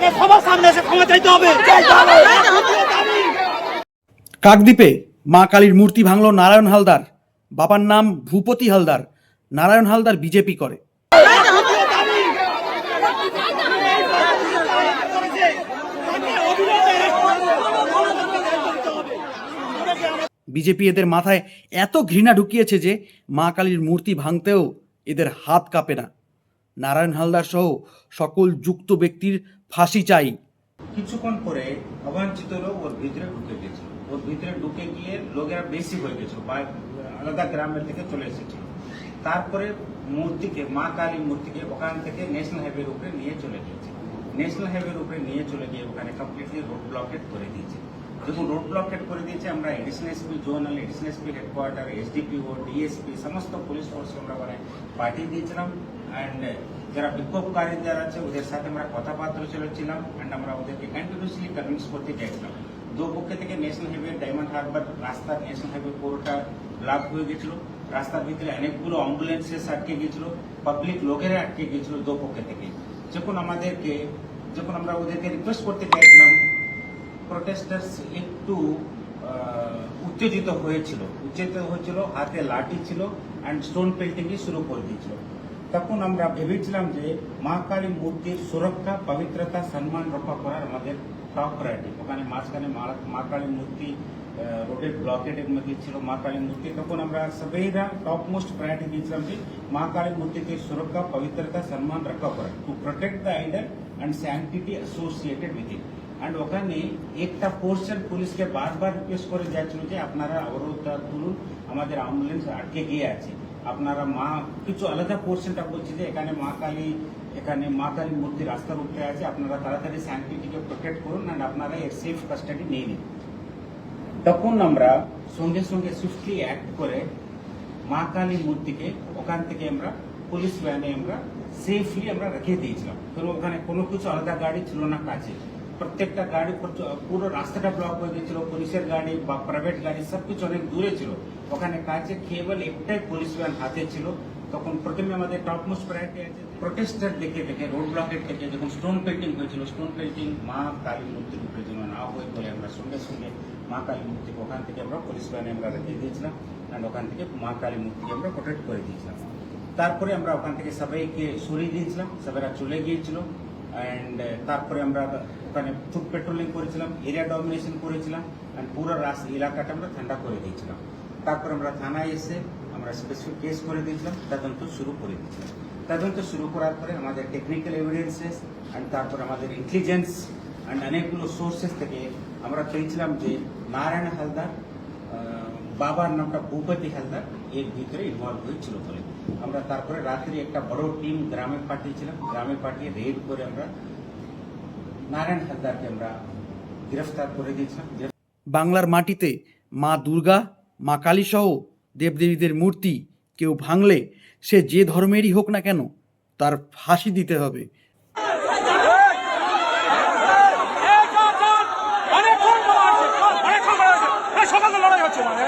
তাকে সবার সামনে এসে ক্ষমা চাইতে হবে। কাকদ্বীপে মা কালীর মূর্তি ভাঙল নারায়ণ হালদার। বাবার নাম ভূপতি হালদার। নারায়ণ হালদার বিজেপি করে। বিজেপি এদের মাথায় এত ঘৃণা ঢুকিয়েছে যে মা কালীর মূর্তি ভাঙতেও এদের হাত কাঁপে না। নারায়ণ হালদার সহ সকল যুক্ত ব্যক্তির ফাঁসি চাই। কিছুক্ষণ পরে অবাঞ্ছিত লোক ওর ভিতরে ঢুকে গেছে। ওর ভিতরে ঢুকে গিয়ে লোকেরা বেশি হয়ে গেছিল বা আলাদা গ্রামের থেকে চলে এসেছে। তারপরে মূর্তিকে, মা কালী মূর্তিকে ওখান থেকে ন্যাশনাল হাইওয়ের উপরে নিয়ে চলে গিয়েছে। ন্যাশনাল হাইওয়ের উপরে নিয়ে চলে গিয়ে ওখানে কমপ্লিটলি রোড ব্লকেট করে দিয়েছে। যখন রোড ব্লকেট করে দিয়েছে আমরা additional SP zonal additional SP headquarter SDPO DSP সমস্ত পুলিশ ফোর্স আমরা পাঠিয়ে দিয়েছিলাম। অ্যান্ড যারা বিক্ষোভকারী যারা আছে, ওদের সাথে আমরা কথাবার্তা চলেছিলাম। অ্যান্ড আমরা ওদেরকে কন্টিনিউসলি কনভিন্স করতে চাইছিলাম। দু পক্ষে থেকে ন্যাশনাল হাইওয়ে ডায়মন্ড হারবার রাস্তা ন্যাশনাল হাইওয়ে পুরোটা ব্লক হয়ে গেছিল। রাস্তার ভিতরে অনেকগুলো অ্যাম্বুলেন্সেস আটকে গেছিল। পাবলিক লোকেরা আটকে গেছিল দু পক্ষে থেকে। যখন আমাদেরকে, যখন আমরা ওদেরকে রিকোয়েস্ট করতে চাইছিলাম প্রোটেস্টার্স একটু উত্তেজিত হয়েছিল। উত্তেজিত হয়েছিল, হাতে লাঠি ছিল অ্যান্ড স্টোন পেল্টিং শুরু করে দিয়েছিল। তখন আমরা ভেবেছিলাম যে মা কালী মূর্তির সুরক্ষা পবিত্রতা সম্মান রক্ষা করার আমাদের টপ প্রায়োরিটি ওখানে মাঝখানে মা- মা কালী মূর্তি আহ, রোডের ব্লকেটের মধ্যে ছিল মা কালী মূর্তি তখন আমরা সবাইরা টপ মোস্ট প্রায়োরিটি দিয়েছিলাম যে মা কালী মূর্তিকে সুরক্ষা পবিত্রতা সম্মান রক্ষা করা to protect the idol and sanctity associated with it and ওখানে একটা পোর্শন পুলিশকে বারবার রিকোয়েস্ট করে যাচ্ছিল যে আপনারা অবরোধটা তুলুন আমাদের অ্যাম্বুলেন্স আটকে গিয়ে আছে আপনারা মা, কিছু আলাদা পোর্শনটা বলছে যে এখানে মা কালী, এখানে মা কালী মূর্তি রাস্তার উপরে আছে, আপনারা তাড়াতাড়ি স্যানিটিকে প্রোটেক্ট করুন অ্যান্ড আপনারা এর সেফ কাস্টাডি নিয়ে নিন। তখন আমরা সঙ্গে সঙ্গে সুইফটলি অ্যাক্ট করে মা কালী মূর্তিকে ওখান থেকে আমরা পুলিশ ভ্যানে আমরা সেফলি আমরা রেখে দিয়েছিলাম। কারণ ওখানে কোনো কিছু আলাদা গাড়ি ছিল না কাছে। প্রত্যেকটা গাড়ি পুরো- রাস্তাটা ব্লক হয়ে গেছিল, পুলিশের গাড়ি বা প্রাইভেট গাড়ি সবকিছু অনেক দূরে ছিল। ওখানে কাজে কেবল একটাই পুলিশ ভ্যান হাতে ছিল। তখন প্রথমে আমাদের টপ মোস্ট প্রায়োরিটি আছে প্রোটেস্টার দেখে দেখে রোড ব্লকেট থেকে যখন স্টোন পেন্টিং হয়েছিল স্টোন পেন্টিং মা কালী মূর্তির উপরে যেন না হয় বলে আমরা সঙ্গে সঙ্গে মা কালী মূর্তিকে ওখান থেকে আমরা পুলিশ ভ্যানে আমরা রেখে দিয়েছিলাম অ্যান্ড ওখান থেকে মা কালী মূর্তিকে আমরা প্রোটেক্ট করে দিয়েছিলাম। তারপরে আমরা ওখান থেকে সবাইকে সরিয়ে দিয়েছিলাম, সবাইরা চলে গিয়েছিল অ্যান্ড তারপরে আমরা ওখানে ফুড পেট্রোলিং করেছিলাম এরিয়া ডমিনেশন করেছিলাম অ্যান্ড পুরো রাস্তা এলাকাটা আমরা ঠান্ডা করে দিয়েছিলাম। তারপর আমরা থানায় এসে আমরা স্পেসিফিক কেস করে দিয়েছিলাম, তদন্ত শুরু করে দিয়েছিলাম। তদন্ত শুরু করার পরে আমাদের টেকনিক্যাল এভিডেন্সেস অ্যান্ড তারপর আমাদের ইন্টেলিজেন্স অ্যান্ড অনেকগুলো সোর্সেস থেকে আমরা পেয়েছিলাম যে নারায়ণ হালদার বাবার নামটা ভূপতি হালদার, এর ভিতরে ইনভলভ হয়েছিল বলে। আমরা তারপরে রাত্রি একটা বড় টিম গ্রামে পাঠিয়েছিলাম। গ্রামে পাঠিয়ে রেড করে আমরা নারায়ণ হালদারকে আমরা গ্রেফতার করে দিয়েছিলাম। বাংলার মাটিতে মা দুর্গা মা কালীসহ দেবদেবীদের মূর্তি কেউ ভাঙলে সে যে ধর্মেরই হোক না কেন, তার ফাঁসি দিতে হবে। সকালে লড়াই হচ্ছে মানে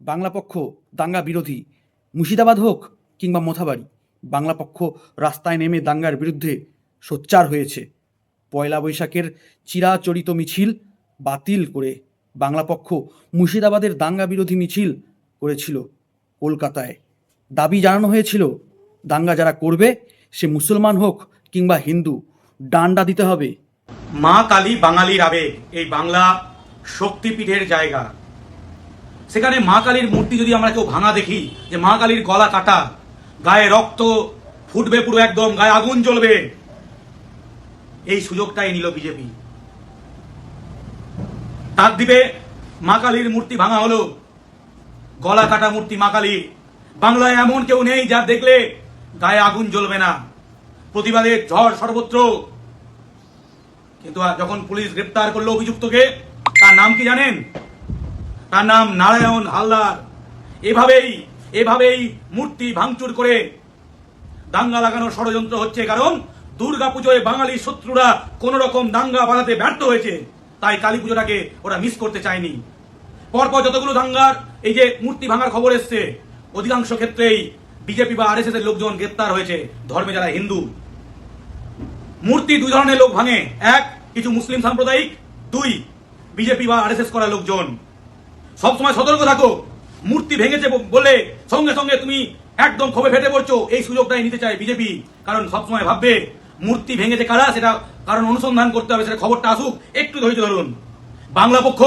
বাংলা পক্ষ দাঙ্গা বিরোধী। মুর্শিদাবাদ হোক কিংবা মোথাবাড়ি, বাংলা পক্ষ রাস্তায় নেমে দাঙ্গার বিরুদ্ধে সোচ্চার হয়েছে। পয়লা বৈশাখের চিরাচরিত মিছিল বাতিল করে বাংলা পক্ষ মুর্শিদাবাদের দাঙ্গা বিরোধী মিছিল করেছিল কলকাতায়। দাবি জানানো হয়েছিল, দাঙ্গা যারা করবে, সে মুসলমান হোক কিংবা হিন্দু, ডান্ডা দিতে হবে। মা কালী বাঙালির আবেগ, এই বাংলা শক্তিপীঠের জায়গা। সেখানে মা কালীর মূর্তি যদি আমরা কেউ ভাঙা দেখি, যে মা কালীর গলা কাটা, গায়ে রক্ত ফুটবে পুরো একদম, গায়ে আগুন জ্বলবে, এই সুযোগটাই নিল বিজেপি। তার দিবে মা কালীর মূর্তি ভাঙা হলো। গলা কাটা মূর্তি মা কালীর বাংলায় এমন কেউ নেই যা দেখলে গায়ে আগুন জ্বলবে না। প্রতিবাদের ঝড় সর্বত্র। কিন্তু যখন পুলিশ গ্রেপ্তার করল অভিযুক্তকে, তার নাম কি জানেন? তার নাম নারায়ণ হালদার। এভাবেই এভাবেই মূর্তি ভাঙচুর করে দাঙ্গা লাগানোর ষড়যন্ত্র হচ্ছে, কারণ দুর্গা পুজোয় বাঙালি শত্রুরা কোন রকম দাঙ্গা বাঁধাতে ব্যর্থ হয়েছে। তাই কালী পুজোটাকে ওরা মিস করতে চায়নি। পরপর যতগুলো দাঙ্গার এই যে মূর্তি ভাঙার খবর এসছে, অধিকাংশ ক্ষেত্রেই বিজেপি বা আরএসএস এর লোকজন গ্রেপ্তার হয়েছে, ধর্মে যারা হিন্দু। মূর্তি দুই ধরনের লোক ভাঙে। এক, কিছু মুসলিম সাম্প্রদায়িক। দুই, বিজেপি বা আরএসএস করা লোকজন। সবসময় সতর্ক থাকো। মূর্তি ভেঙেছে বলে সঙ্গে সঙ্গে তুমি একদম ক্ষোভে ফেটে পড়ছো। এই সুযোগটাই নিতে চায় বিজেপি। কারণ সবসময় ভাববে মূর্তি ভেঙেছে কারা, সেটা কারণ অনুসন্ধান করতে হবে, সেটা খবরটা আসুক, একটু ধৈর্য ধরুন। বাংলা পক্ষ,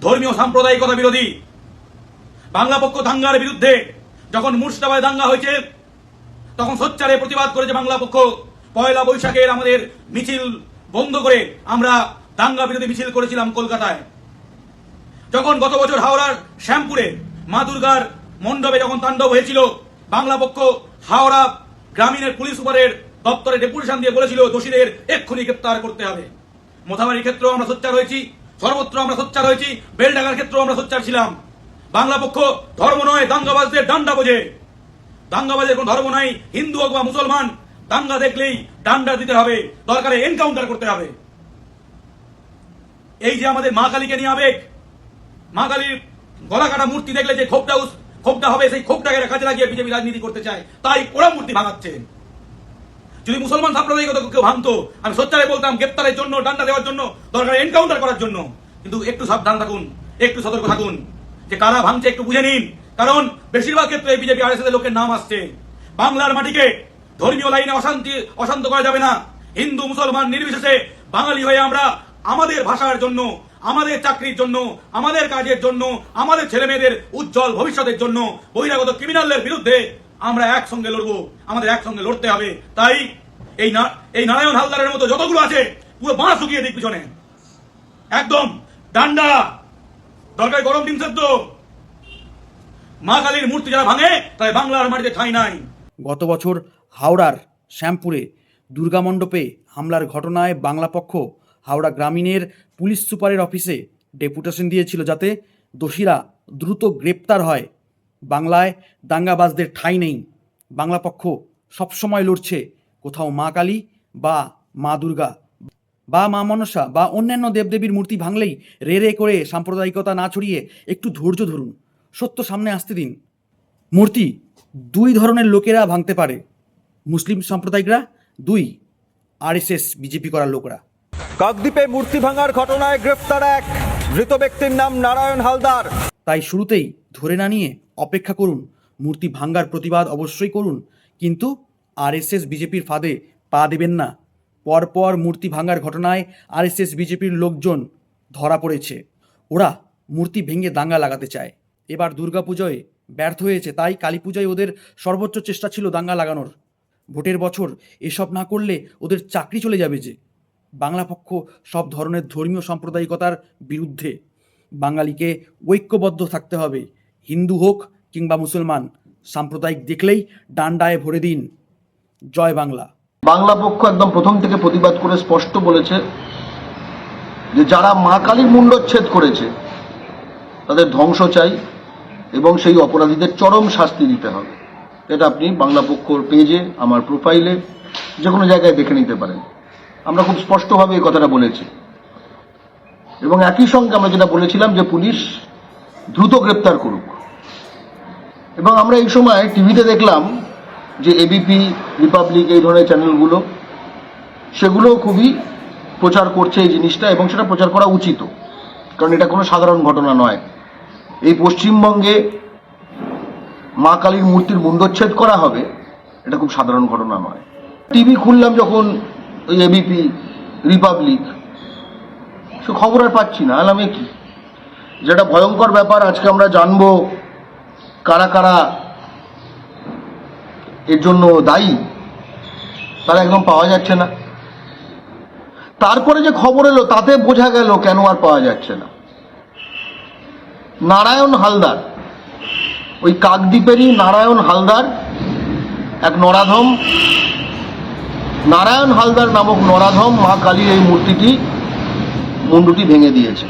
ধর্মীয় সাম্প্রদায়িকতা বিরোধী। বাংলা পক্ষ দাঙ্গার বিরুদ্ধে যখন মুর্শিদাবাদে দাঙ্গা হয়েছে, তখন সোচ্চারে প্রতিবাদ করেছে বাংলা পক্ষ। পয়লা বৈশাখের আমাদের মিছিল বন্ধ করে আমরা দাঙ্গা বিরোধী মিছিল করেছিলাম কলকাতায়। যখন গত বছর হাওড়ার শ্যামপুরে মা দুর্গার মণ্ডপে যখন তাণ্ডব হয়েছিল, বাংলা পক্ষ হাওড়া গ্রামীণের পুলিশ সুপারের দপ্তরে ডেপুটেশন দিয়ে বলেছিল, দোষীদের এক্ষুনি গ্রেপ্তার করতে হবে। মোথাবাড়ির ক্ষেত্রেও আমরা সোচ্চার হয়েছি, সর্বত্র আমরা সোচ্চার হয়েছি, বেলডাঙ্গার ক্ষেত্রেও আমরা সোচ্চার ছিলাম। বাংলা পক্ষ ধর্ম নয়, দাঙ্গাবাজদের ডান্ডা বোঝে। দাঙ্গাবাজের কোন ধর্ম নাই, হিন্দু হোক বা মুসলমান, দাঙ্গা দেখলেই ডান্ডা দিতে হবে, দরকারে এনকাউন্টার করতে হবে। এই যে আমাদের মা কালীকে নিয়ে আবেগ, মা কালীর গলা কাটা মূর্তি দেখলে যে ক্ষোভটা ক্ষোভটা হবে, সেই ক্ষোভটাকে কাজে লাগিয়ে বিজেপি রাজনীতি করতে চায়। তাই ওরা মূর্তি ভাঙাচ্ছে। যদি মুসলমান সাম্প্রদায়িকতা কেউ ভাঙতো, আমি সোচ্চারে বলতাম, গ্রেপ্তারের জন্য, ডান্ডা দেওয়ার জন্য, দরকার এনকাউন্টার করার জন্য। কিন্তু একটু সাবধান থাকুন, একটু সতর্ক থাকুন, যে কারা ভাঙছে একটু বুঝে নিন। কারণ বেশিরভাগ ক্ষেত্রে বিজেপি আর লোকের নাম আসছে। বাংলার মাটিকে ধর্মীয় লাইনে অশান্তি, অশান্ত করা যাবে না। হিন্দু, মুসলমান নির্বিশেষে বাঙালি হয়ে আমরা আমাদের ভাষার জন্য, আমাদের চাকরির জন্য, আমাদের কাজের জন্য, আমাদের ছেলে মেয়েদের উজ্জ্বল ভবিষ্যতের জন্য বহিরাগত ক্রিমিনালদের বিরুদ্ধে আমরা একসঙ্গে লড়বো, আমাদের একসঙ্গে লড়তে হবে। তাই এই এই নারায়ণ হালদারের মতো যতগুলো আছে, পুরো বাঁশ শুকিয়ে দিক পিছনে। একদম, ডান্ডা। দরকার গরম ডিম সেদ্ধ। মা কালীর মূর্তি যারা ভাঙে, তাই বাংলার মাটিতে ঠাঁই নাই। গত বছর হাওড়ার শ্যামপুরে দুর্গামণ্ডপে হামলার ঘটনায় বাংলা পক্ষ হাওড়া গ্রামীণের পুলিশ সুপারের অফিসে ডেপুটেশন দিয়েছিল যাতে দোষীরা দ্রুত গ্রেপ্তার হয়। বাংলায় দাঙ্গাবাজদের ঠাঁই নেই। বাংলা পক্ষ সবসময় লড়ছে কোথাও মা কালী বা মা দুর্গা বা মা মনসা বা অন্যান্য দেবদেবীর মূর্তি ভাঙলেই রে রে করে সাম্প্রদায়িকতা না ছড়িয়ে একটু ধৈর্য ধরুন। সত্য সামনে আসতে দিন। মূর্তি দুই ধরনের লোকেরা ভাঙতে পারে। মুসলিম সাম্প্রদায়িকরা, দুই আরএসএস বিজেপি করার লোকরা। কাকদ্বীপে মূর্তি ভাঙার ঘটনায় গ্রেফতার এক মৃত ব্যক্তির নাম নারায়ণ হালদার। তাই শুরুতেই ধরে না নিয়ে অপেক্ষা করুন। মূর্তি ভাঙ্গার প্রতিবাদ অবশ্যই করুন, কিন্তু আরএসএস বিজেপির ফাঁদে পা দেবেন না। পরপর মূর্তি ভাঙ্গার ঘটনায় আরএসএস বিজেপির লোকজন ধরা পড়েছে। ওরা মূর্তি ভেঙে দাঙ্গা লাগাতে চায়। এবার দুর্গাপুজোয় ব্যর্থ হয়েছে, তাই কালী পূজায় ওদের সর্বোচ্চ চেষ্টা ছিল দাঙ্গা লাগানোর। ভোটের বছর এসব না করলে ওদের চাকরি চলে যাবে যে। বাংলা পক্ষ সব ধরনের ধর্মীয় সাম্প্রদায়িকতার বিরুদ্ধে বাঙালিকে ঐক্যবদ্ধ থাকতে হবে, হিন্দু হোক কিংবা মুসলমান। সাম্প্রদায়িক দেখলেই ডান্ডায় ভরে দিন। জয় বাংলা। বাংলা পক্ষ একদম প্রথম থেকে প্রতিবাদ করে স্পষ্ট বলেছে যে যারা মা কালীর মুণ্ডচ্ছেদ করেছে, তাদের ধ্বংস চাই এবং সেই অপরাধীদের চরম শাস্তি দিতে হবে। এটা আপনি বাংলা পক্ষর পেজে, আমার প্রোফাইলে যে কোনো জায়গায় দেখে নিতে পারেন। আমরা খুব স্পষ্টভাবে এই কথাটা বলেছি। এবং একই সঙ্গে আমরা যেটা বলেছিলাম যে পুলিশ দ্রুত গ্রেপ্তার করুক। এবং আমরা এই সময় টিভিতে দেখলাম যে এবিপি রিপাবলিক এই ধরনের চ্যানেলগুলো, সেগুলো খুবই প্রচার করছে এই জিনিসটা এবং সেটা প্রচার করা উচিত। কারণ এটা কোনো সাধারণ ঘটনা নয়। এই পশ্চিমবঙ্গে মা কালীর মূর্তির মুন্ডচ্ছেদ করা হবে, এটা খুব সাধারণ ঘটনা নয়। টিভি খুললাম যখন ওই এবিপি রিপাবলিক সে খবর আর পাচ্ছি না, আলামে কি? যেটা ভয়ঙ্কর ব্যাপার, আজকে আমরা জানব কারা কারা এর জন্য দায়ী। তারা একদম পাওয়া যাচ্ছে না। তারপরে যে খবর এলো, তাতে বোঝা গেল কেন আর পাওয়া যাচ্ছে না। নারায়ণ হালদার, ওই কাকদ্বীপেরই নারায়ণ হালদার, এক নরাধম। নারায়ণ হালদার নামক নরাধম মা কালীর এই মূর্তিটি মুন্ডুটি ভেঙে দিয়েছে।